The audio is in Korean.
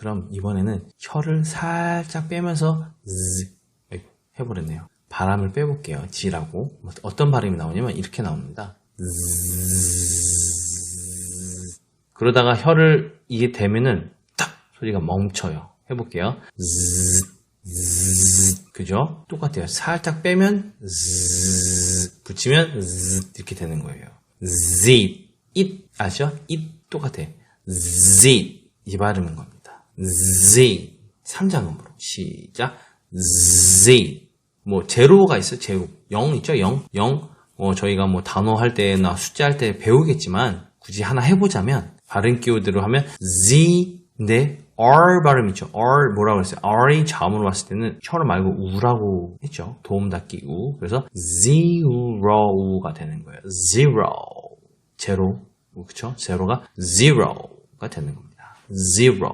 그럼 이번에는 혀를 살짝 빼면서 즈 해버렸네요. 바람을 빼볼게요. 지라고 뭐 어떤 발음이 나오냐면 이렇게 나옵니다. 즈. 그러다가 혀를 이게 되면은 딱 소리가 멈춰요. 해볼게요. 그죠? 똑같아요. 살짝 빼면 즈, 붙이면 즈 이렇게 되는 거예요. z it 아시죠? it 똑같아. z 이 발음인 겁니다. Z 삼자음으로 시작. z 뭐 제로가 있어요. 제로 0 있죠? 0 0 어, 저희가 뭐 단어 할 때나 숫자 할 때 배우겠지만 굳이 하나 해보자면 발음 키워드로 하면 z인데 r 발음 있죠. r 뭐라고 했어요? r이 자음으로 봤을 때는 혀를 말고 우라고 했죠. 도움 닫기 우. 그래서 zero가 되는 거예요. zero 제로 그쵸? 제로가 zero가 되는 겁니다. zero